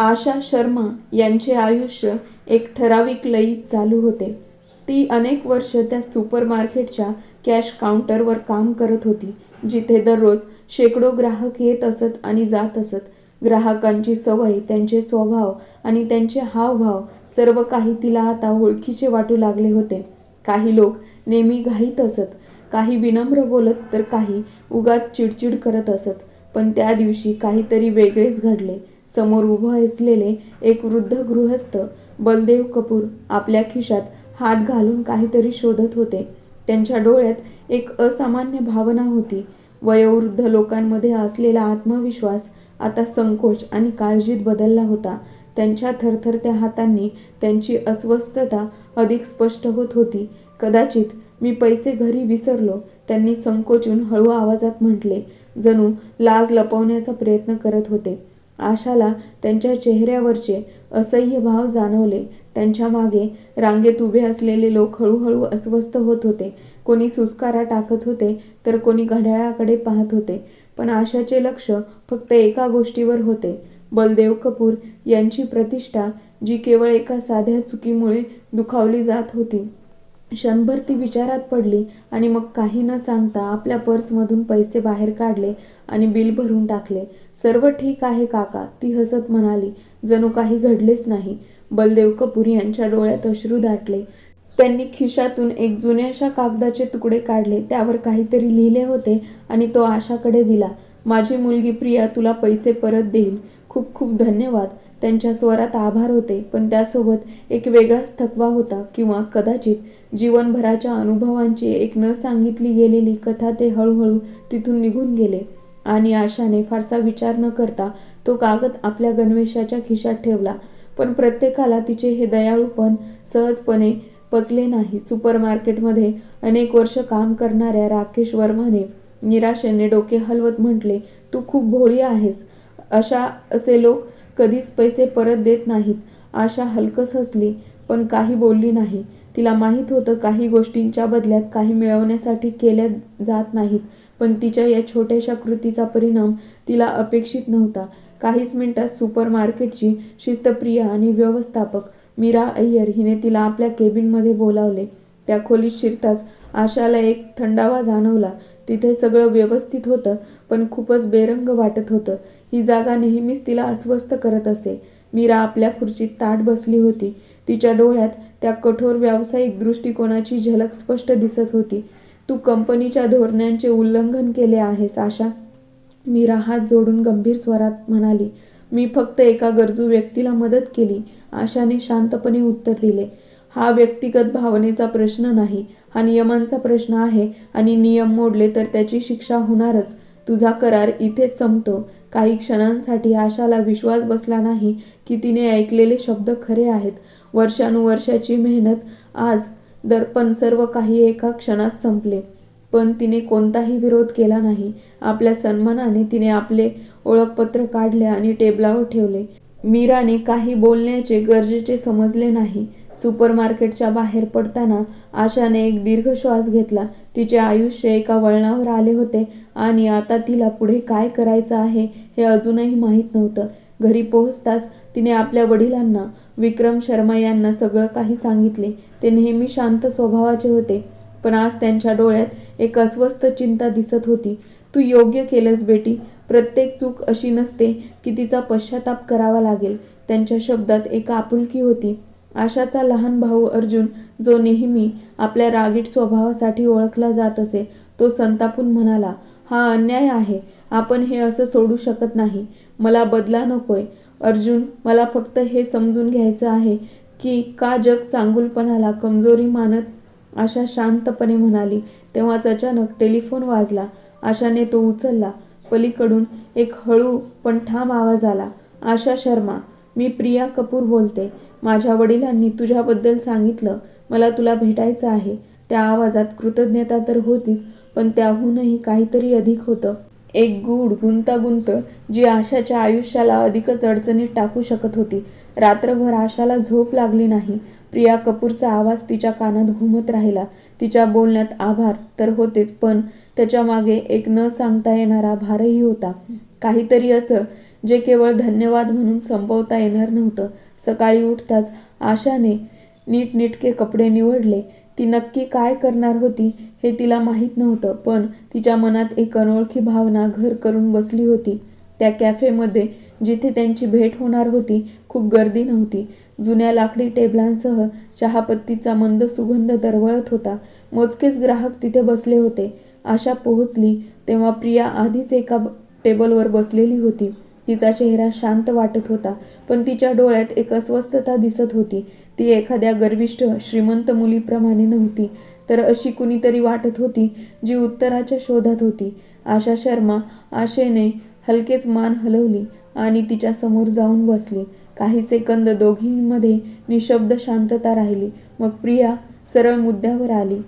आशा शर्मा यांचे आयुष्य एक ठराविक लयीत चालू होते. ती अनेक वर्ष त्या सुपरमार्केटच्या कॅश काउंटरवर काम करत होती जिथे दररोज शेकडो ग्राहक येत असत आणि जात असत. ग्राहकांची सवय त्यांचे स्वभाव आणि त्यांचे हावभाव सर्व काही तिला आता ओळखीचे वाटू लागले होते. काही लोक नेहमी घाईत असत काही विनम्र बोलत तर काही उगात चिडचिड करत असत. पण त्या दिवशी काहीतरी वेगळेच घडले. समोर उभं असलेले एक वृद्ध गृहस्थ बलदेव कपूर आपल्या खिशात हात घालून काहीतरी शोधत होते. त्यांच्या डोळ्यात एक असामान्य भावना होती. वयोवृद्ध लोकांमध्ये असलेला आत्मविश्वास आता संकोच आणि काळजीत बदलला होता. त्यांच्या थरथरत्या हातांनी त्यांची अस्वस्थता अधिक स्पष्ट होत होती. कदाचित मी पैसे घरी विसरलो त्यांनी संकोचून हळू आवाजात म्हटले जणू लाज लपवण्याचा प्रयत्न करत होते. आशाला त्यांच्या चेहऱ्यावरचे असह्य भाव जाणवले. त्यांच्या मागे रांगेत उभे असलेले लोक हळूहळू अस्वस्थ होत होते. कोणी सुस्कारा टाकत होते तर कोणी घड्याळाकडे पाहत होते. पण आशाचे लक्ष फक्त एका गोष्टीवर होते. बलदेव कपूर यांची प्रतिष्ठा जी केवळ एका साध्या चुकीमुळे दुखावली जात होती. क्षणभर ती विचारात पडली आणि मग काही न सांगता आपल्या पर्समधून पैसे बाहेर काढले. आणि बिल भरून टाकले. सर्व ठीक आहे काका ती हसत म्हणाली. जणू काही घडलेच नाही. बलदेव कपूर यांच्या डोळ्यात अश्रू दाटले. त्यांनी खिशातून एक जुन्याशा कागदाचे तुकडे काढले. त्यावर काहीतरी लिहिले होते आणि तो आशाकडे दिला. माझी मुलगी प्रिया तुला पैसे परत देईल. खूप खूप धन्यवाद. त्यांच्या स्वरात आभार होते. पण त्यासोबत एक वेगळाच थकवा होता किंवा कदाचित जीवनभराच्या अनुभवांची एक न सांगितली गेलेली कथा ते हळूहळू तिथून निघून गेले. आणि आशाने फारसा विचार न करता तो कागद आपल्या गणवेशाच्या खिशात ठेवला. पण प्रत्येकाला तिचे हे दयाळूपण सहजपणे पचले नाही. सुपरमार्केटमध्ये अनेक वर्ष काम करणाऱ्या राकेश वर्माने निराशेने डोके हलवत म्हटले तू खूप भोळी आहेस. अशा असे लोक कधीच पैसे परत देत नाहीत. आशा हलकस हसली पण काही बोलली नाही. तिला माहीत होतं काही गोष्टींच्या बदल्यात काही मिळवण्यासाठी केल्या जात नाहीत. पण तिच्या या छोट्याशा कृतीचा परिणाम तिला अपेक्षित नव्हता. काहीच मिनिटात सुपरमार्केटची शिस्तप्रिय आणि व्यवस्थापक मीरा अय्यर हिने तिला आपल्या केबिनमध्ये बोलावले. त्या खोलीत शिरताच आशाला एक थंडावा जाणवला. तिथे सगळं व्यवस्थित होतं पण खूपच बेरंग वाटत होतं. ही जागा नेहमीच तिला अस्वस्थ करत असे. मीरा आपल्या खुर्चीत ताट बसली होती. तिच्या डोळ्यात त्या कठोर व्यावसायिक दृष्टिकोनाची झलक स्पष्ट दिसत होती. तू कंपनीच्या धोरणांचे उल्लंघन केले आहेस आशा. मीरा हात जोडून गंभीर स्वरात म्हणाली मी फक्त एका गरजू व्यक्तीला मदत केली. आशाने शांतपणे उत्तर दिले हा व्यक्तिगत भावनेचा प्रश्न नाही. हा नियमांचा प्रश्न आहे आणि नियम मोडले तर त्याची शिक्षा होणारच. तुझा करार इथेच संपतो. काही क्षणांसाठी आशाला विश्वास बसला नाही की तिने ऐकलेले शब्द खरे आहेत. वर्षानुवर्षाची मेहनत आज दर्पण सर्व काही एका क्षणात संपले. पण तिने कोणताही विरोध केला नाही. आपल्या सन्मानाने तिने आपले ओळखपत्र काढले आणि टेबलावर ठेवले. मीराने काही बोलण्याचे गरजेचे समजले नाही. सुपरमार्केटच्या बाहेर पडताना आशाने एक दीर्घ श्वास घेतला. तिचे आयुष्य एका वळणावर आले होते आणि आता तिला पुढे काय करायचं आहे हे अजूनही माहीत नव्हतं. घरी पोहोचताच तिने आपल्या वडिलांना विक्रम शर्मा यांना सगळं काही सांगितले. ते नेहमी शांत स्वभावाचे होते पण आज त्यांच्या डोळ्यात एक अस्वस्थ चिंता दिसत होती. तू योग्य केलंस बेटी. प्रत्येक चूक अशी नसते की तिचा पश्चाताप करावा लागेल त्यांच्या शब्दात एक आपुलकी होती. आशाचा लहान भाऊ अर्जुन जो नेहमी आपल्या रागीट स्वभावासाठी ओळखला जात असे तो संतापून म्हणाला हा अन्याय आहे. आपण हे असं सोडू शकत नाही. मला बदला नकोय. अर्जुन मला फक्त हे समजून घ्यायचं आहे की का जग चांगुलपणाला कमजोरी मानत आशा शांतपणे म्हणाली. तेव्हाच अचानक टेलिफोन वाजला. आशाने तो उचलला. पलीकडून एक हळू पण ठाम आवाज आला. आशा शर्मा मी प्रिया कपूर बोलते. माझ्या वडिलांनी तुझ्याबद्दल सांगितलं. मला तुला भेटायचं आहे. त्या आवाजात कृतज्ञता तर होतीच पण त्याहूनही काहीतरी अधिक होतं. एक गूढ गुंतागुंत जी आशाच्या आयुष्याला अधिकच अडचणीत टाकू शकत होती. रात्रभर आशाला झोप लागली नाही. प्रिया कपूरचा आवाज तिच्या कानात घुमत राहिला. तिच्या बोलण्यात आभार तर होतेच पण त्याच्यामागे एक न सांगता येणारा भारही होता. काहीतरी असं जे केवळ धन्यवाद म्हणून संपवता येणार नव्हतं. सकाळी उठताच आशाने नीटनेटके कपडे निवडले. ती नक्की काय करणार होती हे तिला माहीत नव्हतं पण तिच्या मनात एक अनोळखी भावना घर करून बसली होती. त्या कॅफेमध्ये जिथे त्यांची भेट होणार होती खूप गर्दी नव्हती. जुन्या लाकडी टेबलांसह चहापत्तीचा मंद सुगंध दरवळत होता. मोजकेच ग्राहक तिथे बसले होते. आशा पोहोचली तेव्हा प्रिया आधीच एका टेबलवर बसलेली होती. तिचा चेहरा शांत वाटत होता पण तिच्या डोळ्यात एक अस्वस्थता दिसत होती. ती एखाद्या गर्विष्ठ श्रीमंत मुलीप्रमाणे नव्हती तर अशी कुणीतरी वाटत होती जी उत्तराच्या शोधात होती. आशा शर्मा आशेने हलकेच मान हलवली आणि तिच्या समोर जाऊन बसली. काही सेकंद दोघींमध्ये निशब्द शांतता राहिली. मग प्रिया सरळ मुद्द्यावर आली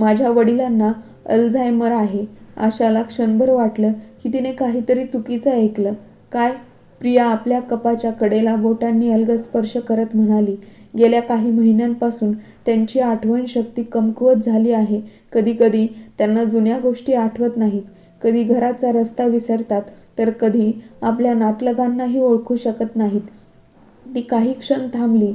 माझ्या वडिलांना अल्झायमर आहे. आशाला क्षणभर वाटलं की तिने काहीतरी चुकीचं ऐकलं. काय? प्रिया आपल्या कपाच्या कडेला बोटांनी अलगद स्पर्श करत म्हणाली गेल्या काही महिन्यांपासून त्यांची आठवण शक्ती कमकुवत झाली आहे. कधीकधी त्यांना जुन्या गोष्टी आठवत नाहीत. कधी घराचा रस्ता विसरतात तर कधी आपल्या नातलगांनाही ओळखू शकत नाहीत. ती काही क्षण थांबली.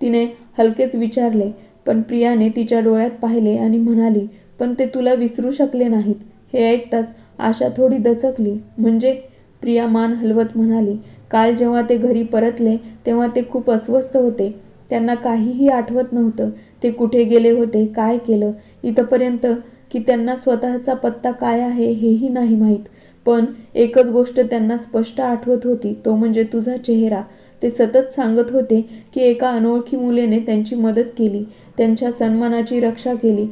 तिने हलकेच विचारले पण प्रियाने तिच्या डोळ्यात पाहिले आणि म्हणाली पण ते तुला विसरू शकले नाहीत. हे ऐकताच आशा थोडी दचकली. म्हणजे प्रिया मान हलवत म्हणाली काल जेव्हा ते घरी परतले तेव्हा ते खूप अस्वस्थ होते. त्यांना काहीही आठवत नव्हतं. ते कुठे गेले होते काय केलं? इथंपर्यंत की त्यांना स्वतःचा पत्ता काय आहे हेही नाही माहीत. पण एकच गोष्ट त्यांना स्पष्ट आठवत होती तो म्हणजे तुझा चेहरा. ते सतत सांगत होते की एका अनोळखी मुलेने त्यांची मदत केली त्यांच्या सन्मानाची रक्षा केली.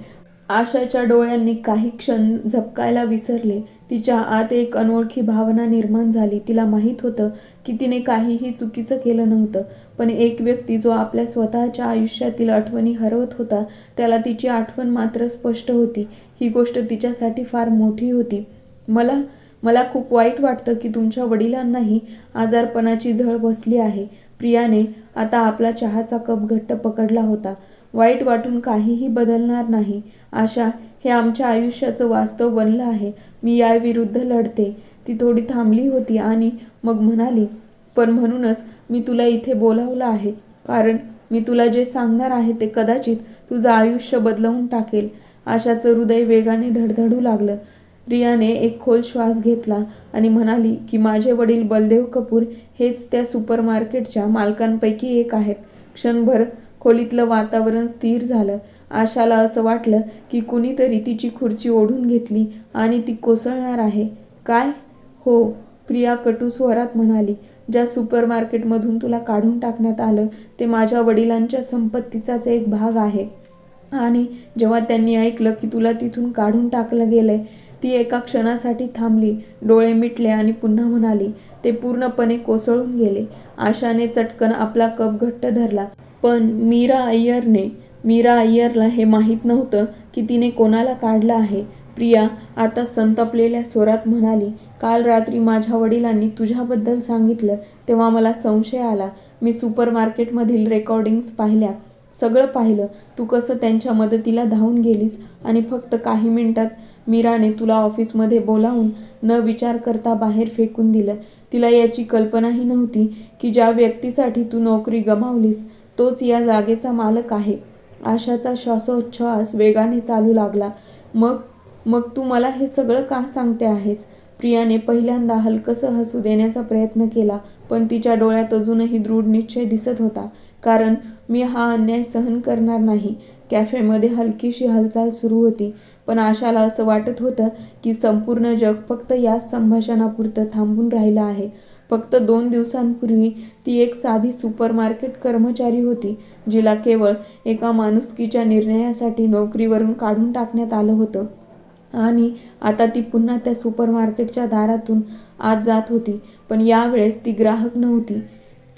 आशाच्या डोळ्यांनी काही क्षण झपकायला विसरले. तिच्या आत एक अनोळखी भावना निर्माण झाली. तिला माहीत होतं की तिने काहीही चुकीचं केलं नव्हतं पण एक व्यक्ती जो आपल्या स्वतःच्या आयुष्यातील आठवणी हरवत होता त्याला तिची आठवण मात्र स्पष्ट होती. ही गोष्ट तिच्यासाठी फार मोठी होती. मला मला खूप वाईट वाटतं की तुमच्या वडिलांनाही आजारपणाची झळ बसली आहे. प्रियाने आता आपला चहाचा कप घट्ट पकडला होता. वाईट वाटून काहीही बदलणार नाही. आशा हे आमच्या आयुष्याचं वास्तव बनलं आहे. मी याविरुद्ध लढते. ती थोडी थांबली होती आणि मग म्हणाली पण म्हणूनच मी तुला इथे बोलावलं आहे. कारण मी तुला जे सांगणार आहे ते कदाचित तुझं आयुष्य बदलवून टाकेल. आशाचं हृदय वेगाने धडधडू लागलं. रियाने एक खोल श्वास घेतला आणि म्हणाली की माझे वडील बलदेव कपूर हेच त्या सुपरमार्केटच्या मालकांपैकी एक आहेत. क्षणभर खोलीतलं वातावरण स्थिर झालं. आशाला असं वाटलं की कुणीतरी तिची खुर्ची ओढून घेतली आणि ती कोसळणार आहे. काय? हो प्रिया कटू स्वरात म्हणाली. ज्या सुपरमार्केटमधून तुला काढून टाकण्यात आलं ते माझ्या वडिलांच्या संपत्तीचाच एक भाग आहे. आणि जेव्हा त्यांनी ऐकलं की तुला तिथून काढून टाकलं गेलंय ती एका क्षणासाठी थांबली डोळे मिटले आणि पुन्हा म्हणाली ते पूर्णपणे कोसळून गेले. आशाने चटकन आपला कप घट्ट धरला. पण मीरा अय्यरने मीरा अय्यरला हे माहीत नव्हतं की तिने कोणाला काढलं आहे. प्रिया आता संतापलेल्या स्वरात म्हणाली काल रात्री माझ्या वडिलांनी तुझ्याबद्दल सांगितलं तेव्हा मला संशय आला. मी सुपरमार्केटमधील रेकॉर्डिंग्स पाहिल्या. सगळं पाहिलं. तू कसं त्यांच्या मदतीला धावून गेलीस आणि फक्त काही मिनिटात मीराने तुला ऑफिसमध्ये बोलावून न विचार करता बाहेर फेकून दिलं. तिला याची कल्पनाही नव्हती की ज्या व्यक्तीसाठी तू नोकरी गमावलीस तोच या जागेचा मालक आहे. आशाचा श्वासोच्छ्वास वेगाने चालू लागला. मग मग तू मला हे सगळं का सांगते आहेस? प्रियाने पहिल्यांदा हलकसं हसू देण्याचा प्रयत्न केला पण तिच्या डोळ्यात अजूनही दृढ निश्चय दिसत होता. कारण मी हा अन्याय सहन करणार नाही. कॅफेमध्ये हलकीशी हालचाल सुरू होती पण आशाला असं वाटत होतं की संपूर्ण जग फक्त याच संभाषणापुरतं थांबून राहिलं आहे. फक्त दोन दिवसांपूर्वी ती एक साधी सुपरमार्केट कर्मचारी होती जिला केवळ एका माणुसकीच्या निर्णयासाठी नोकरीवरून काढून टाकण्यात आलं होतं. आणि आता ती पुन्हा त्या सुपरमार्केटच्या दारातून आत जात होती पण यावेळेस ती ग्राहक नव्हती.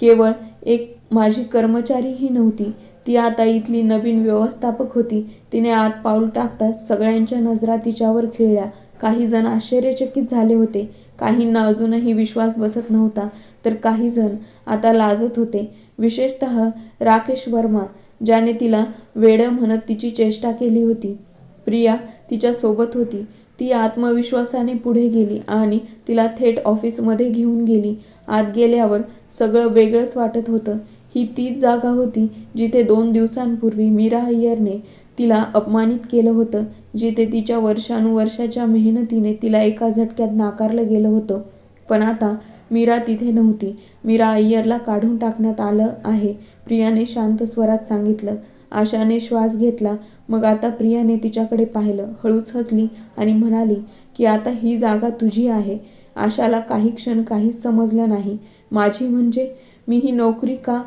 केवळ एक माझी कर्मचारीही नव्हती. ती आता इथली नवीन व्यवस्थापक होती. तिने आत पाऊल टाकताच सगळ्यांच्या नजरा तिच्यावर खिळल्या. काही जण आश्चर्यचकित झाले होते. काहींना अजूनही विश्वास बसत नव्हता तर काही जण आता लाजत होते. विशेषतः राकेश वर्मा ज्याने तिला वेडं म्हणत तिची चेष्टा केली होती. प्रिया तिच्या सोबत होती. ती आत्मविश्वासाने पुढे गेली आणि तिला थेट ऑफिसमध्ये घेऊन गेली. आत गेल्यावर सगळं वेगळंच वाटत होतं. ही तीच जागा होती जिथे दोन दिवसांपूर्वी मीरा अय्यरने तिला अपमानित केलं होतं जिथे तिच्या वर्षानुवर्षाच्या मेहनतीने तिला एका झटक्यात नाकारलं गेलं होतं. पण आता मीरा तिथे नव्हती. मीरा अय्यरला काढून टाकण्यात आलं आहे. प्रियाने शांत स्वरात सांगितलं. आशाने श्वास घेतला. मग आता प्रियाने तिच्याकडे पाहिलं. हळूच हसली आणि म्हणाली की आता ही जागा तुझी आहे. आशाला काही क्षण काहीच समजलं नाही. माझी म्हणजे मी ही नोकरी का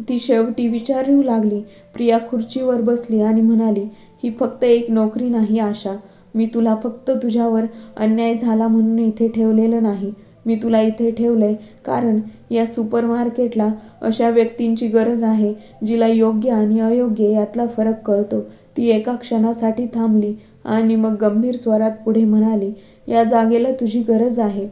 ती शेवटी विचारू लागली. प्रिया खुर्चीवर बसली आणि म्हणाली ही फक्त एक नोकरी नाही आशा. मी तुला फक्त तुझ्यावर अन्याय झाला म्हणून इथे ठेवलेलं नाही. मी तुला इथे ठेवलंय कारण या सुपर मार्केटला अशा व्यक्तींची गरज आहे जिला योग्य आणि अयोग्य यातला फरक कळतो. ती एका क्षणासाठी थांबली आणि मग गंभीर स्वरात पुढे म्हणाली या जागेला तुझी गरज आहे.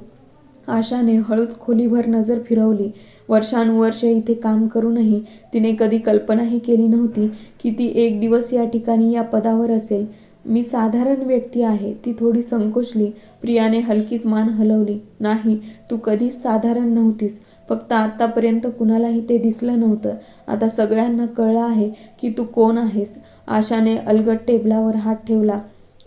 आशाने हळूच खोलीभर नजर फिरवली. वर्षानुवर्षे इथे काम करूनही तिने कधी कल्पनाही केली नव्हती की ती एक दिवस या ठिकाणी या पदावर असेल. मी साधारण व्यक्ती आहे. ती थोडी संकोचली. प्रियाने हलकीच मान हलवली. नाही तू कधीच साधारण नव्हतीस. फक्त आत्तापर्यंत कुणालाही ते दिसलं नव्हतं. आता सगळ्यांना कळलं आहे की तू कोण आहेस. आशाने अलगट टेबलावर हात ठेवला.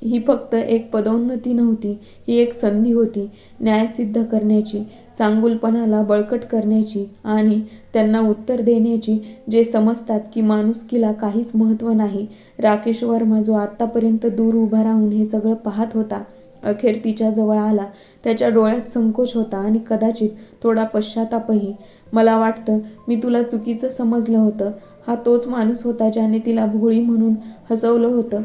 ही फक्त एक पदोन्नती नव्हती. ही एक संधी होती. न्याय सिद्ध करण्याची. चांगुलपणाला बळकट करण्याची आणि त्यांना उत्तर देण्याची जे समजतात की माणुसकीला काहीच महत्त्व नाही. राकेश वर्मा जो आत्तापर्यंत दूर उभा राहून हे सगळं पाहत होता. अखेर तिच्या जवळ आला. त्याच्या डोळ्यात संकोच होता आणि कदाचित थोडा पश्चातापही. मला वाटतं मी तुला चुकीचं समजलं होतं. हा तोच माणूस होता ज्याने तिला भोळी म्हणून हसवलं होतं.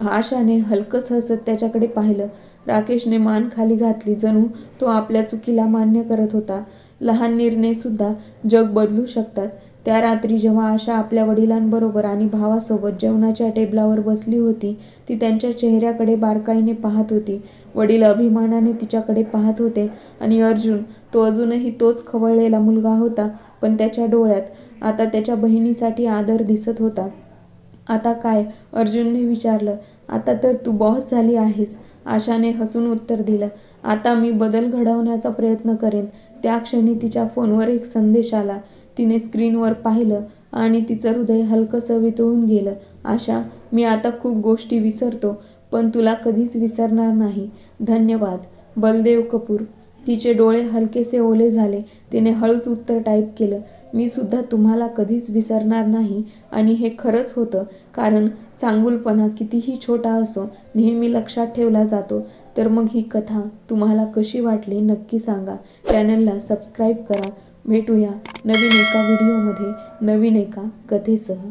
आशाने हलकंच हसत त्याच्याकडे पाहिलं. राकेशने मान खाली घातली जणू तो आपल्या चुकीला मान्य करत होता. लहान निर्णयसुद्धा जग बदलू शकतात. त्या रात्री जेव्हा आशा आपल्या वडिलांबरोबर आणि भावासोबत जेवणाच्या टेबलावर बसली होती ती त्यांच्या चेहऱ्याकडे बारकाईने पाहत होती. वडील अभिमानाने तिच्याकडे पाहत होते आणि अर्जुन तो अजूनही तोच खवळलेला मुलगा होता पण त्याच्या डोळ्यात आता त्याच्या बहिणीसाठी आदर दिसत होता. आता काय? अर्जुनने विचारलं. आता तर तू बॉस झाली आहेस. आशाने हसून उत्तर दिलं आता मी बदल घडवण्याचा प्रयत्न करेन. त्या क्षणी तिच्या फोनवर एक संदेश आला. तिने स्क्रीनवर पाहिलं आणि तिचं हृदय हलकंसं वितळून गेलं. आशा मी आता खूप गोष्टी विसरतो पण तुला कधीच विसरणार नाही. धन्यवाद. बलदेव कपूर. तिचे डोळे हलकेसे ओले झाले. तिने हळूच उत्तर टाईप केलं. मी सुद्धा तुम्हाला कधीच विसरणार नाही. आणि हे खरंच होतं कारण चांगुलपणा कितीही छोटा असो नेहमी लक्षात ठेवला जातो. तर मग ही कथा तुम्हाला कशी वाटली नक्की सांगा. चॅनलला सबस्क्राईब करा. भेटूया नवीन एका व्हिडिओमध्ये. नवीन एका कथेसह